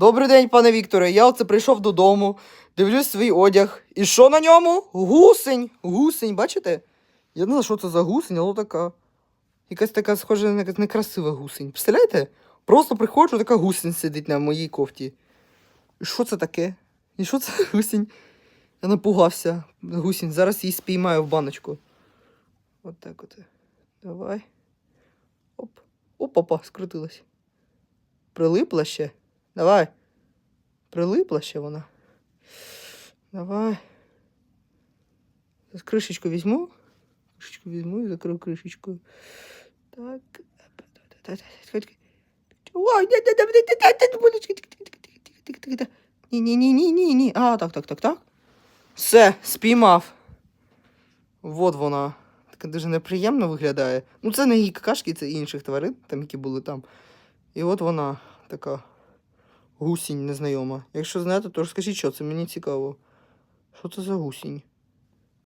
Добрий день, пане Вікторе. Я оце прийшов додому, дивлюсь свій одяг. І що на ньому? Гусень. Гусень, бачите? Я не знаю, що це за гусень, але така. Якась така схожа на некрасива гусень. Представляєте? Просто приходжу, така гусень сидить на моїй кофті. І що це таке? І що це гусінь? Я напугався. Гусінь. Зараз її спіймаю в баночку. От так от. Давай. Оп. Опа-па, скрутилась. Прилипла ще. Давай. Прилипла ще вона. Давай. Кришечку візьму. Кришечку візьму і закрив кришечкою. Так. Ой, ні-ні-ні-ні. ні А, так, так, так, так. Все, спіймав. Вот вона. Така дуже неприємно виглядає. Ну, це не її какашки, це інших тварин, там, які були там. І от вона така гусінь незнайома. Якщо знаєте, то розкажіть, що це мені цікаво. Що це за гусінь?